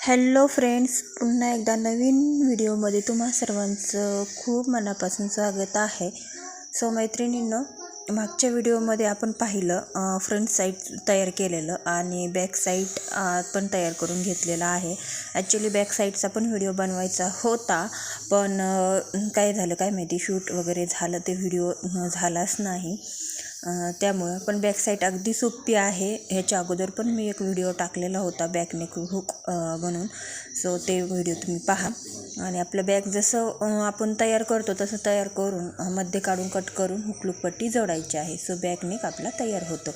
Hello friends पुन्हा एकदा नवीन व्हिडिओमध्ये तुम्हा सर्वांचं खूप मनापासून स्वागत आहे. सो मैत्रिणींनो मागच्या व्हिडिओमध्ये आपण पाहिलं फ्रंट साईड तयार केलेलं आणि बॅक साईड पण तयार करून घेतलेलं आहे. ॲक्च्युली बॅक साईडचा पण व्हिडिओ बनवायचा होता पण काय झालं काय माहिती शूट वगैरे झालं ते व्हिडिओ झालाच नाही. त्यामुळं पण बॅक साईड अगदी सोपी आहे. ह्याच्या अगोदर पण मी एक व्हिडिओ टाकलेला होता बॅकनेक हुक म्हणून. सो ते व्हिडिओ तुम्ही पहा. आणि आपलं बॅग जसं आपण तयार करतो तसं तयार करून मध्ये काढून कट करून हुकलूकपट्टी जोडायची आहे. सो बॅकनेक आपला तयार होतो.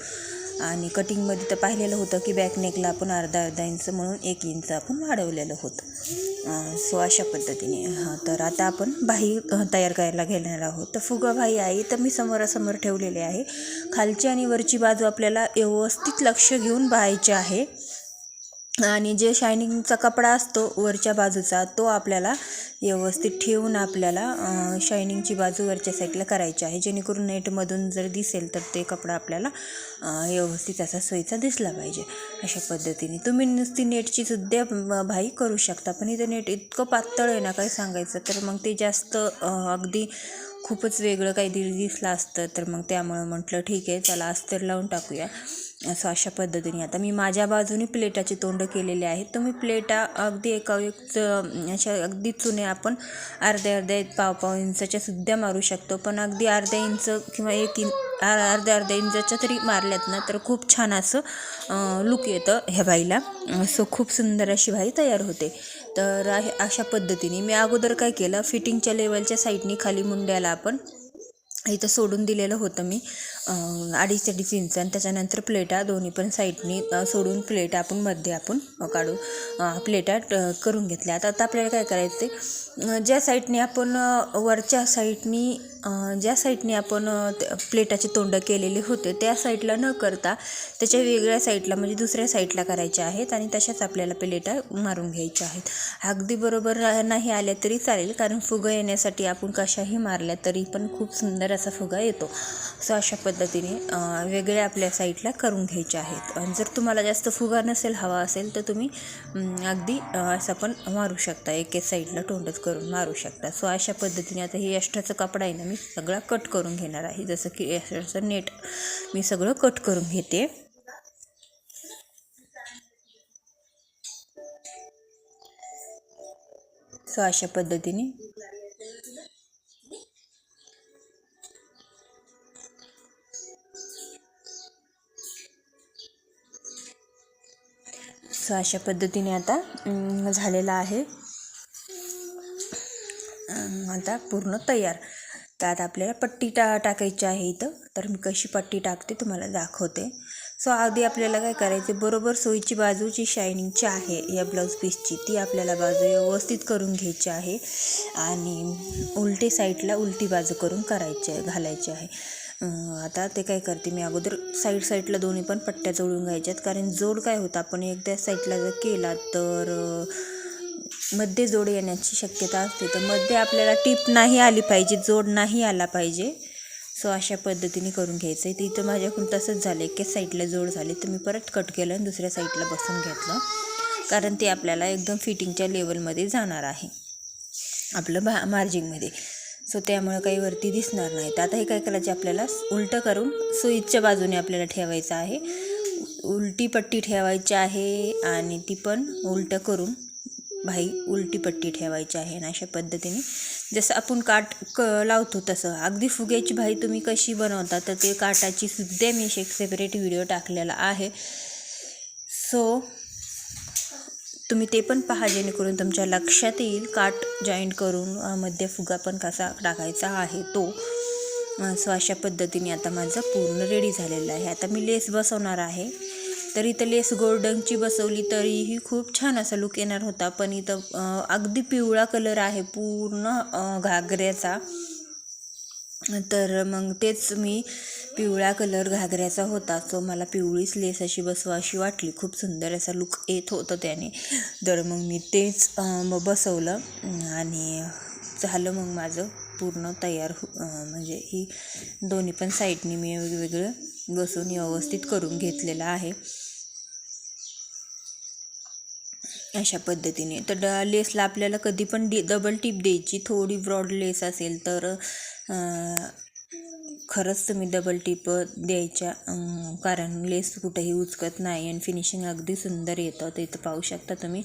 आणि कटिंगमध्ये तर पाहिलेलं होतं की बॅक नेकला आपण अर्धा अर्धा इंच म्हणून एक इंच आपण वाढवलेलं होतं. सो अशा पद्धतीने. हां तर आता आपण बाही तयार करायला घेणार आहोत. तर फुगा बाही आहे तर मी समोरासमोर ठेवलेले आहे. खालची आणि वरची बाजू आपल्याला व्यवस्थित लक्ष घेऊन बाहायची आहे. आणि जे शायनिंगचा कपडा असतो वरच्या बाजूचा तो आपल्याला व्यवस्थित ठेवून आपल्याला शायनिंगची बाजू वरच्या साईडला करायची आहे. जेणेकरून नेटमधून जर दिसेल तर ते कपडा आपल्याला व्यवस्थित असा सोयीचा दिसला पाहिजे. अशा पद्धतीने. तुम्ही नुसती नेटची सुद्धा भाई करू शकता. पण इथं नेट इतकं पातळ आहे ना काय सांगायचं तर मग ते जास्त अगदी खूपच वेगळं काहीतरी दिसलं असतं तर मग त्यामुळं म्हटलं ठीक आहे चला अस्तर लावून टाकूया. असं अशा पद्धतीने. आता मी माझ्या बाजूने प्लेटाचे तोंड केलेले आहेत. तुम्ही प्लेटा अगदी एका एक अशा अगदी चुने आपण अर्ध्या अर्ध्या पाव पाव इंचाच्या सुद्धा मारू शकतो. पण अगदी अर्ध्या इंच किंवा एक इंच अर्ध्या अर्ध्या इंचाच्या तरी मारल्यात ना तर खूप छान असं लुक येतं ह्या बाईला. सो खूप सुंदर अशी बाई तयार होते. तर अशा पद्धतीने. मी अगोदर काय केलं फिटिंगच्या लेवलच्या साईडनी खाली मुंड्याला आपण इथं सोडून दिलेलं होतं मी अडीच अडीच इंच. आणि त्याच्यानंतर प्लेटा दोन्ही पण साईडनी सोडून प्लेटा आपण मध्ये आपण काढू काढून प्लेटा करून घेतल्या. आता आता आपल्याला काय करायचं ज्या साईडने आपण वरच्या साईडनी ज्या साईडने आपण त्या प्लेटाचे तोंड केलेले होते त्या साईडला न करता त्याच्या वेगळ्या साईडला म्हणजे दुसऱ्या साईडला करायच्या आहेत आणि तशाच आपल्याला प्लेटा मारून घ्यायच्या आहेत. अगदी बरोबर नाही आल्या तरी चालेल कारण फुगा येण्यासाठी आपण कशाही मारल्या तरी पण खूप सुंदर असा फुगा येतो. सो अशा पद्धतीने वेगळ्या आपल्या साईडला करून घ्यायच्या आहेत. जर तुम्हाला जास्त फुगा नसेल हवा असेल तर तुम्ही अगदी असं पण मारू शकता. एक एक साईडला तोंडच करून मारू शकता. सो अशा पद्धतीने आता हे एक्स्ट्राचं कपडा आहे ना मी सगळा कट करून घेणार आहे. जसं की एक्स्ट्राचं नेट मी सगळं कट करून घेते. सो अशा पद्धतीने. सो अशा पद्धतीने आता झालेला आहे. आता पूर्ण तयार. त्यात आपल्याला पट्टी टा टाकायची आहे इथं. तर मी कशी पट्टी टाकते तुम्हाला दाखवते. सो आधी आपल्याला काय करायचं बरोबर सोयीची बाजू जी शायनिंगची आहे या ब्लाऊज पीसची ती आपल्याला बाजू व्यवस्थित करून घ्यायची आहे. आणि उलटी साईडला उलटी बाजू करून करायची आहे घालायची आहे. आता ते काय करते मी अगोदर साईड साईडला दोन्ही पण पट्ट्या जोडून घ्यायच्यात. कारण जोड काय होतं आपण एकदा साईडला जर केला तर मध्ये जोड येण्याची शक्यता असते. तर मध्ये आपल्याला टीप नाही आली पाहिजे जोड नाही आला पाहिजे. सो अशा पद्धतीने करून घ्यायचं आहे. तर इथं माझ्याकडून तसंच झालं एकाच साईडला जोड झाली. तर मी परत कट केलं आणि दुसऱ्या साईडला बसून घेतलं. कारण ते आपल्याला एकदम फिटिंगच्या लेवलमध्ये जाणार आहे. आपलं भा मार्जिंगमध्ये सो त्यामुळे काही वरती दिसणार नाही. तर आता हे काय करायचे आपल्याला? उलटं करून सुईच्या बाजूने आपल्याला ठेवायचं आहे. उलटी पट्टी ठेवायची आहे आणि ती पण उलटं करून भाई उलटी पट्टी ठेवायची आहे आणि अशा पद्धतीने. जसं आपण काट क लावतो तसं. अगदी फुग्याची भाई तुम्ही कशी बनवता तर ते काटाची सुद्धा मी एक सेपरेट व्हिडिओ टाकलेला आहे. सो तुम्ही ते पण पहा जेणेकरून तुमच्या लक्षात येईल काट जॉईंट करून मध्ये फुगा पण कसा टाकायचा आहे तो. सो अशा पद्धतीने आता माझं पूर्ण रेडी झालेलं आहे. आता मी लेस बसवणार आहे. तर इथं लेस गोल्डनची बसवली तरीही खूप छान असा लुक येणार होता. पण इथं अगदी पिवळा कलर आहे पूर्ण घागऱ्याचा. तर मग तेच मी पिवळा कलर घागऱ्याचा होता. सो मला पिवळीच लेस अशी बसवा अशी वाटली. खूप सुंदर असा लुक येत होतं त्याने. तर मग मी तेच मग बसवलं. आणि झालं मग माझं पूर्ण तयार हो- म्हणजे ही दोन्ही पण साईडनी मी वेगवेगळं बसून व्यवस्थित करून घेतलेलं आहे. अशा पद्धतीने. तर ड लेसला आपल्याला कधी पण डी डबल टीप द्यायची. थोडी ब्रॉड लेस असेल तर खरंच तुम्ही डबल टीप द्यायच्या. कारण लेस कुठेही उचकत नाही आणि फिनिशिंग अगदी सुंदर येतं. तर इथं पाहू शकता तुम्ही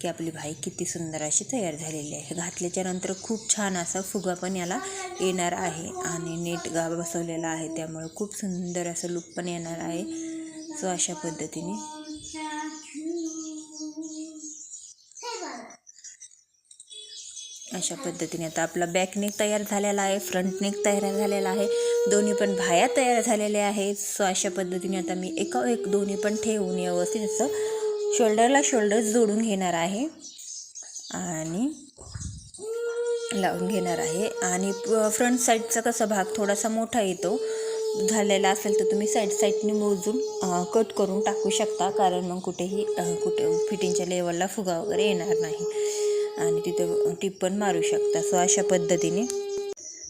की आपली भाई किती सुंदर अशी तयार झालेली आहे. घातल्याच्या नंतर खूप छान असा फुगा पण याला येणार आहे आणि नेट गा बसवलेला आहे. त्यामुळे खूप सुंदर असं लुक पण येणार आहे. सो अशा पद्धतीने. अशा पद्धतीने. आता आपला बॅक नेक तयार झालेला आहे फ्रंट नेक तयार झालेला आहे. दोन्ही पण भाया तयार झालेल्या आहेत. सो अशा पद्धतीने आता मी एका एक दोन्ही पण ठेवून व्यवस्थित असं शोल्डरला शोल्डर जोडून घेणार आहे. आणि लावून घेणार आहे. आणि फ्रंट साईडचा कसा भाग थोडासा मोठा येतो. झालेला असेल तर तुम्ही साईड साईडने मोजून कट करून टाकू शकता. कारण मग कुठेही कुठे फिटिंगच्या लेवलला फुगा वगैरे येणार नाही. आणि तिथं टिप पण मारू शकता. सो अशा पद्धतीने.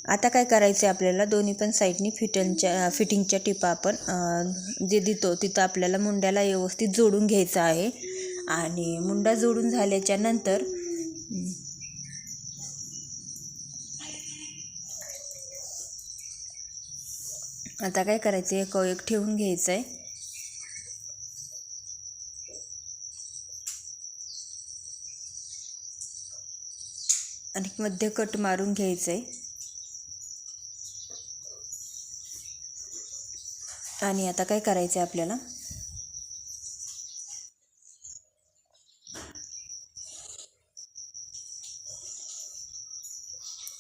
आता काय करायचं आहे आपल्याला? दोन्ही पण साईडनी फिटनच्या फिटिंगच्या टिपा आपण जे देतो तिथं आपल्याला मुंड्याला व्यवस्थित जोडून घ्यायचं आहे. आणि मुंडा जोडून झाल्याच्यानंतर आता काय करायचं एक एक ठेवून घ्यायचं आहे मध्ये कट मारून घ्यायचं आहे आणि आता काय करायचं आहे आपल्याला?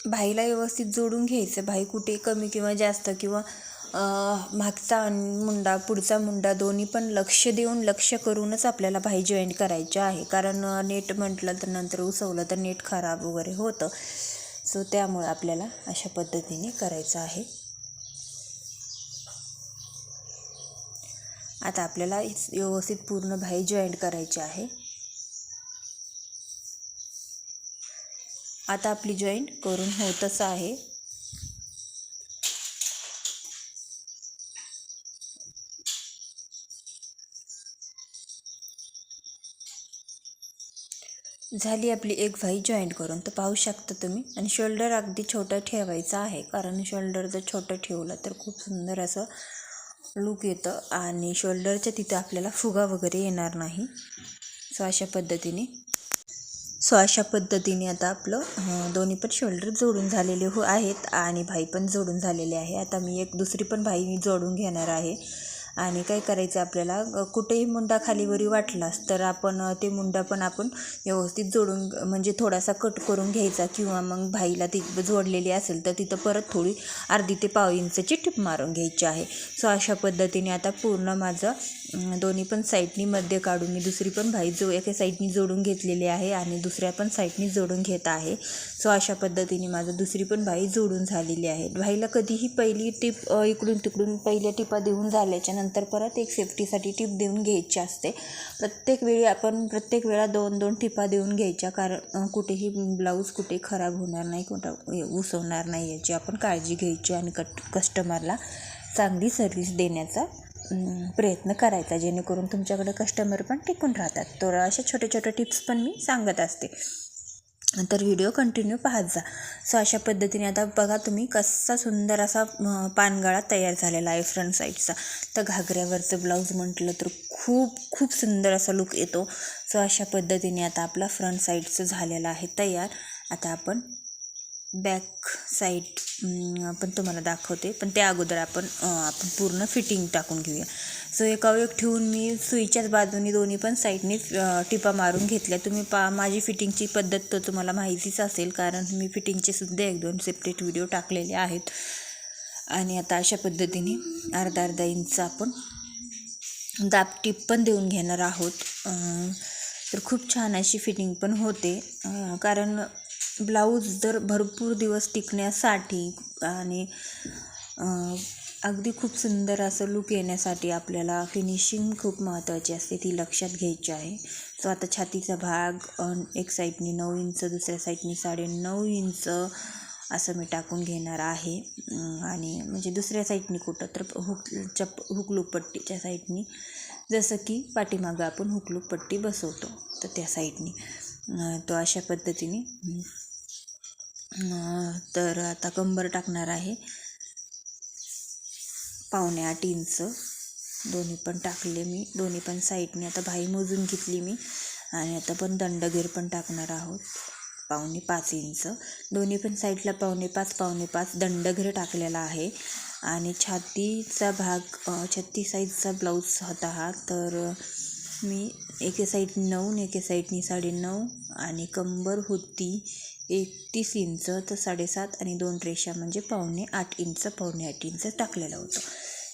भाईला व्यवस्थित जोडून घ्यायचं भाई कुठे कमी किंवा जास्त किंवा मागचा मुंडा पुढचा मुंडा दोन्ही पण लक्ष देऊन लक्ष करूनच आपल्याला भाई जॉईंट करायचे आहे. कारण नेट म्हटलं तर नंतर उसवलं तर नेट खराब वगैरे होतं. सो त्यामुळे आपल्याला अशा पद्धतीने करायचं आहे. आता आपल्याला व्यवस्थित पूर्ण भाई जॉईंट करायचे आहे. आता आपली जॉईंट करून होतच आहे. झाली आपली एक भाई जॉईंट करून तर पाहू शकता तुम्ही. आणि शोल्डर अगदी छोटं ठेवायचं आहे कारण शोल्डर जर छोटं ठेवलं तर खूप सुंदर असं लूक येतं आणि शोल्डरच्या तिथं आपल्याला फुगा वगैरे येणार नाही. सो अशा पद्धतीने सो अशा पद्धतीने आता आपलं दोन्ही पण शोल्डर जोडून झालेले हो आहेत आणि भाई पण जोडून झालेले आहे. आता मी एक दुसरी पण भाई मी जोडून घेणार आहे. आणि काय करायचं आपल्याला? कुठेही मुंडा खालीवरी वाटलास तर आपण ते मुंडा पण आपण व्यवस्थित जोडून म्हणजे थोडासा कट करून घ्यायचा किंवा मग भाईला ती जोडलेली असेल तर तिथं परत थोडी अर्धी ते पाव इंचची टिप मारून घ्यायची आहे. सो अशा पद्धतीने आता पूर्ण माझं दोन्ही पण साईडनी मध्ये काढून मी दुसरी पण भाई जो एका साईडनी जोडून घेतलेली आहे आणि दुसऱ्या पण साईडनी जोडून घेत आहे. सो अशा पद्धतीने माझं दुसरी पण भाई जोडून झालेली आहे. भाईला कधीही पहिली टिप इकडून तिकडून पहिल्या टिपा देऊन झाल्याच्या नंतर परत एक सेफ्टीसाठी टिप देऊन घ्यायची असते. प्रत्येक वेळी आपण प्रत्येक वेळा दोन दोन टिपा देऊन घ्यायच्या. कारण कुठेही ब्लाऊज कुठे खराब होणार नाही कुठं उसवणार नाही याची आपण काळजी घ्यायची आणि कट कस्टमरला चांगली सर्व्हिस देण्याचा प्रयत्न करायचा. जेणेकरून तुमच्याकडे कस्टमर पण टिकून राहतात. तर अशा छोट्या छोट्या टिप्स पण मी सांगत असते. तर व्हिडिओ कंटिन्यू पाहत जा. सो अशा पद्धतीने आता बघा तुम्ही कसा सुंदर असा पानगळा तयार झालेला आहे फ्रंट साईडचा तर घागऱ्यावरचं ब्लाऊज म्हटलं तर खूप खूप सुंदर असा लुक येतो. सो अशा पद्धतीने आता आपला फ्रंट साईडचं झालेला आहे तयार. आता आपण बॅक साईड पण तुम्हाला दाखवते. पण त्या अगोदर आपण आपण पूर्ण फिटिंग टाकून घेऊया. सो एकावर एक ठेवून मी सुईच्याच बाजूनी दोन्ही पण साईडने टिपा मारून घेतल्या. तुम्ही पा माझी फिटिंगची पद्धत तर तुम्हाला माहितीच असेल कारण मी फिटिंगचे सुद्धा एक दोन सेपरेट व्हिडिओ टाकलेले आहेत. आणि आता अशा पद्धतीने अर्धा अर्धा इंच आपण दाब टिप पण देऊन घेणार आहोत. तर खूप छान अशी फिटिंग पण होते. कारण ब्लाऊज जर भरपूर दिवस टिकण्यासाठी आणि अगदी खूप सुंदर असं लुक येण्यासाठी आपल्याला फिनिशिंग खूप महत्त्वाची असते ती लक्षात घ्यायची आहे. सो आता छातीचा भाग एक साईडनी नऊ इंच दुसऱ्या साईडनी साडे नऊ इंच असं मी टाकून घेणार आहे. आणि म्हणजे दुसऱ्या साईडनी कुठं तर हुक चप हुकलूक पट्टीच्या साईडनी जसं की पाठीमागं आपण हुकलूक पट्टी बसवतो तर त्या साईडनी तो अशा पद्धतीने तर आता कंबर टाकणार आहे. पावणे आठ इंच. दोन्ही पण टाकले मी. दोन्ही पण साईडने आता भाई मोजून घेतली मी. आणि आता पण दंडगीर पण टाकणार आहोत. पावणे पाच इंच. दोन्ही पण साईडला पावणे पाच पावणे पाच दंडघर टाकलेला आहे. आणि छातीचा भाग छत्तीस साईजचा ब्लाऊज होता हा. तर मी एके साईड नऊ एके साईडनी साडे नऊ आणि कंबर होती एकतीस इंच तर साडेसात आणि दोन रेषा म्हणजे पावणे आठ इंच पावणे आठ इंच टाकलेलं होतं.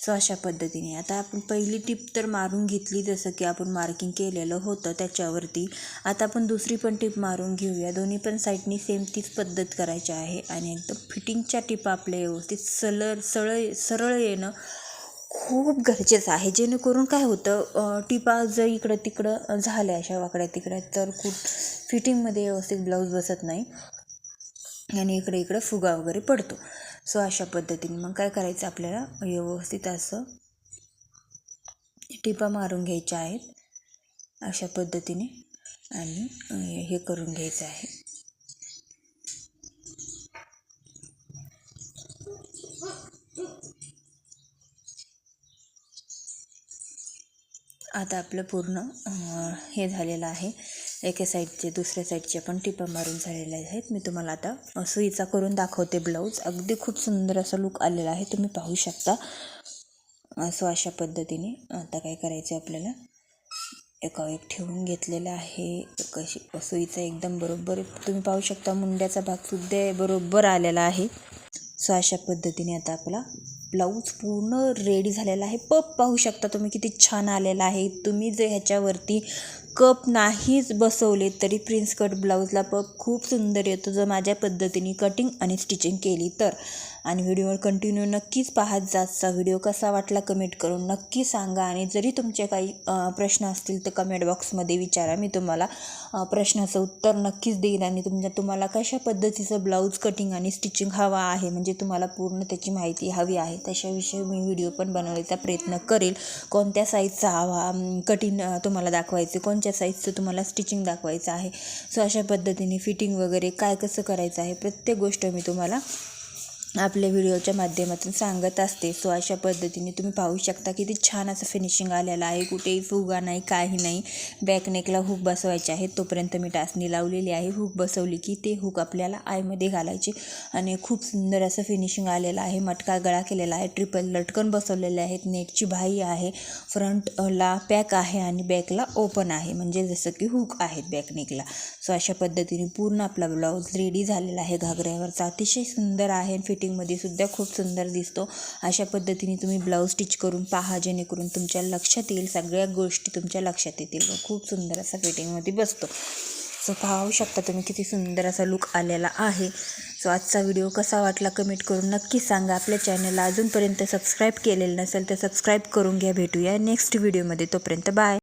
सो अशा पद्धतीने. आता आपण पहिली टीप तर मारून घेतली जसं की आपण मार्किंग केलेलं होतं त्याच्यावरती. आता आपण दुसरी पण टीप मारून घेऊया. दोन्ही पण साईडनी सेम तीच पद्धत करायची आहे. आणि एकदम फिटिंगच्या टिपा आपल्या व्यवस्थित सलर सरळ सरळ येणं खूप गरजेचं आहे. जेणेकरून काय होतं टिपा जर इकडं तिकडं झाल्या अशा वाकड्या तिकड्या तर खूप फिटिंगमध्ये व्यवस्थित ब्लाऊज बसत नाही आणि इकडे इकडे फुगा वगैरे पडतो. सो अशा पद्धतीने मग काय करायचं आपल्याला व्यवस्थित असं टिपा मारून घ्यायच्या आहेत. अशा पद्धतीने आणि हे करून घ्यायचं आहे. आता आपलं पूर्ण हे झालेलं आहे. एका साईडचे दुसऱ्या साईडचे पण टिपा मारून झालेले आहेत. मी तुम्हाला आता सुईचा करून दाखवते ब्लाऊज. अगदी खूप सुंदर असा लुक आलेला आहे. तुम्ही पाहू शकता. असं अशा पद्धतीने आता काय करायचं आहे आपल्याला? एका एक ठेवून घेतलेला आहे. कशी सुईचा एकदम बरोबर तुम्ही पाहू शकता मुंड्याचा भागसुद्धा बरोबर आलेला आहे. सो अशा पद्धतीने आता आपला ब्लाऊज पूर्ण रेडी झालेला आहे. पप पाहू शकता तुम्ही किती छान आलेला आहे. तुम्ही जर ह्याच्यावरती कप नाहीच बसवले तरी प्रिन्स कट ब्लाऊजला पप खूप सुंदर येतो जर माझ्या पद्धतीने कटिंग आणि स्टिचिंग केली तर. आणि व्हिडिओवर कंटिन्यू नक्कीच पाहत जातचा व्हिडिओ कसा वाटला कमेंट करून नक्की सांगा. आणि जरी तुमचे काही प्रश्न असतील तर कमेंट बॉक्समध्ये विचारा. मी तुम्हाला प्रश्नाचं उत्तर नक्कीच देईन. आणि तुमच्या तुम्हाला कशा पद्धतीचं ब्लाऊज कटिंग आणि स्टिचिंग हवा आहे म्हणजे तुम्हाला पूर्ण त्याची माहिती हवी आहे तशाविषयी मी व्हिडिओ पण बनवण्याचा प्रयत्न करेल. कोणत्या साईजचा हवा कटिंग तुम्हाला दाखवायचे कोणत्या साईजचं तुम्हाला स्टिचिंग दाखवायचं आहे सो अशा पद्धतीने फिटिंग वगैरे काय कसं करायचं आहे प्रत्येक गोष्ट मी तुम्हाला आपल्या व्हिडिओच्या माध्यमातून सांगत असते. सो अशा पद्धतीने तुम्ही पाहू शकता किती छान असं फिनिशिंग आलेलं आहे. कुठेही फुगा नाही काही नाही. बॅकनेकला हुक बसवायचे आहे तोपर्यंत मी टाचणी लावलेली आहे. हुक बसवली की ते हुक आपल्याला आयमध्ये घालायचे. आणि खूप सुंदर असं फिनिशिंग आलेलं आहे. मटका गळा केलेला आहे. ट्रिपल लटकन बसवलेले आहेत. नेटची भाई आहे. फ्रंटला पॅक आहे आणि बॅकला ओपन आहे. म्हणजे जसं की हुक आहेत बॅकनेकला सो अशा पद्धतीने पूर्ण आपला ब्लाऊज रेडी झालेला आहे. घागऱ्यावरचा. अतिशय सुंदर आहे आणि फिटिंगमध्ये सुद्धा खूप सुंदर दिसतो. अशा पद्धतीने तुम्ही ब्लाऊज स्टिच करून पहा जेणेकरून तुमच्या लक्षात येईल सगळ्या गोष्टी तुमच्या लक्षात येतील. व खूप सुंदर असा फिटिंगमध्ये बसतो. सो पाहू शकता तुम्ही किती सुंदर असा लुक आलेला आहे. सो आजचा व्हिडिओ कसा वाटला कमेंट करून नक्की सांगा. आपल्या चॅनलला अजूनपर्यंत सबस्क्राईब केलेलं नसेल तर सबस्क्राईब करून घ्या. भेटूया नेक्स्ट व्हिडिओमध्ये तोपर्यंत बाय